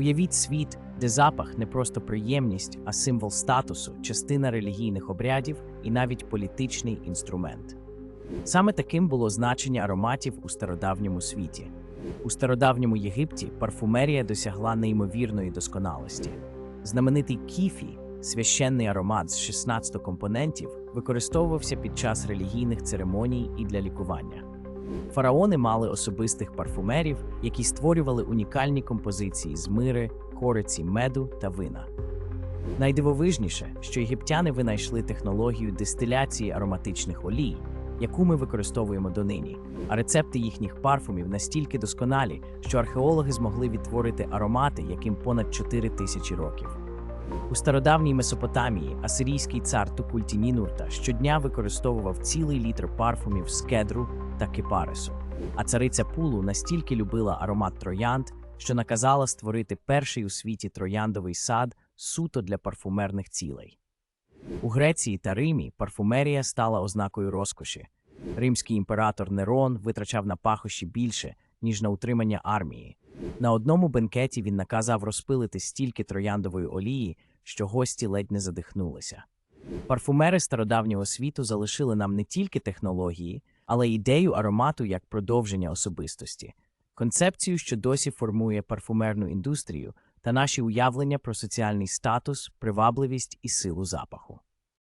Уявіть світ, де запах не просто приємність, а символ статусу, частина релігійних обрядів і навіть політичний інструмент. Саме таким було значення ароматів у стародавньому світі. У стародавньому Єгипті парфумерія досягла неймовірної досконалості. Знаменитий кіфі, священний аромат з 16 компонентів, використовувався під час релігійних церемоній і для лікування. Фараони мали особистих парфумерів, які створювали унікальні композиції з мири, кориці, меду та вина. Найдивовижніше, що єгиптяни винайшли технологію дистиляції ароматичних олій, яку ми використовуємо донині, а рецепти їхніх парфумів настільки досконалі, що археологи змогли відтворити аромати, яким понад 4 тисячі років. У стародавній Месопотамії асирійський цар Тукультінінурта щодня використовував цілий літр парфумів з кедру та кипарису. А цариця Пулу настільки любила аромат троянд, що наказала створити перший у світі трояндовий сад суто для парфумерних цілей. У Греції та Римі парфумерія стала ознакою розкоші. Римський імператор Нерон витрачав на пахощі більше, ніж на утримання армії. На одному бенкеті він наказав розпилити стільки трояндової олії, що гості ледь не задихнулися. Парфумери стародавнього світу залишили нам не тільки технології, але ідею аромату як продовження особистості, концепцію, що досі формує парфумерну індустрію та наші уявлення про соціальний статус, привабливість і силу запаху.